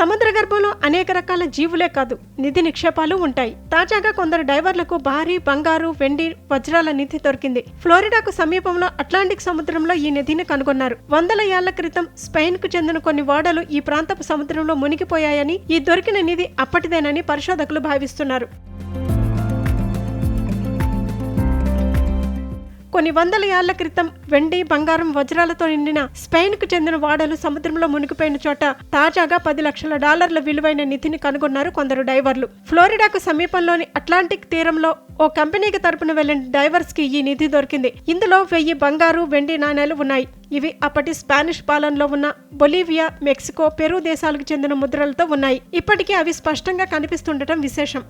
సముద్ర గర్భంలో అనేక రకాల జీవులే కాదు నిధి నిక్షేపాలు ఉంటాయి. తాజాగా కొందరు డైవర్లకు భారీ బంగారు వెండి వజ్రాల నిధి దొరికింది. ఫ్లోరిడాకు సమీపంలో అట్లాంటిక్ సముద్రంలో ఈ నిధిని కనుగొన్నారు. వందల ఏళ్ళ క్రితం స్పెయిన్కు చెందిన కొన్ని ఓడలు ఈ ప్రాంతపు సముద్రంలో మునిగిపోయాయని ఈ దొరికిన నిధి అప్పటిదేనని పరిశోధకులు భావిస్తున్నారు. కొన్ని వందల ఏళ్ళ క్రితం వెండి బంగారం వజ్రాలతో నిండిన స్పెయిన్కు చెందిన వాడలు సముద్రంలో మునిగిపోయిన చోట తాజాగా పది లక్షల డాలర్ల విలువైన నిధిని కనుగొన్నారు కొందరు డైవర్లు. ఫ్లోరిడాకు సమీపంలోని అట్లాంటిక్ తీరంలో ఓ కంపెనీకి తరపున వెళ్ళిన డైవర్స్కి ఈ నిధి దొరికింది. ఇందులో వెయ్యి బంగారు వెండి నాణేలు ఉన్నాయి. ఇవి అప్పటి స్పానిష్ పాలనలో ఉన్న బొలీవియా మెక్సికో పెరు దేశాలకు చెందిన ముద్రలతో ఉన్నాయి. ఇప్పటికీ అవి స్పష్టంగా కనిపిస్తుండటం విశేషం.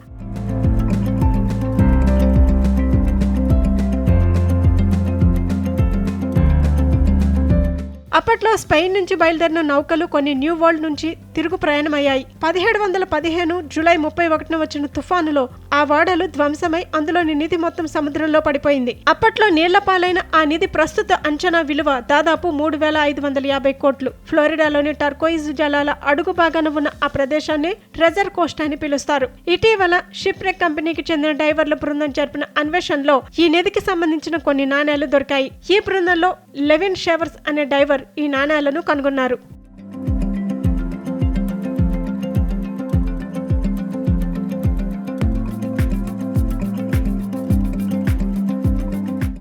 అప్పట్లో స్పెయిన్ నుంచి బయలుదేరిన నౌకలు కొన్ని న్యూ వరల్డ్ నుంచి తిరుగు ప్రయాణమయ్యాయి. పదిహేడు వందల పదిహేను జూలై ముప్పై ఒకటిన వచ్చిన తుఫానులో ఆ వాడలు ధ్వంసమై అందులోని నిధి మొత్తం సముద్రంలో పడిపోయింది. అప్పట్లో నీళ్ళ పాలైన ఆ నిధి ప్రస్తుత అంచనా విలువ దాదాపు మూడు వేల ఐదు వందల యాభై కోట్లు. ఫ్లోరిడాలోని టర్కోయిజ్ జలాల అడుగు భాగాన ఉన్న ఆ ప్రదేశాన్ని ట్రెజర్ కోస్ట్ అని పిలుస్తారు. ఇటీవల షిప్ రెక్ కంపెనీకి చెందిన డైవర్ల బృందం జరిపిన అన్వేషణలో ఈ నిధికి సంబంధించిన కొన్ని నాణేలు దొరికాయి. ఈ బృందంలో లెవిన్ షెవర్స్ అనే డైవర్ ఈ నాణేలను కనుగొన్నారు.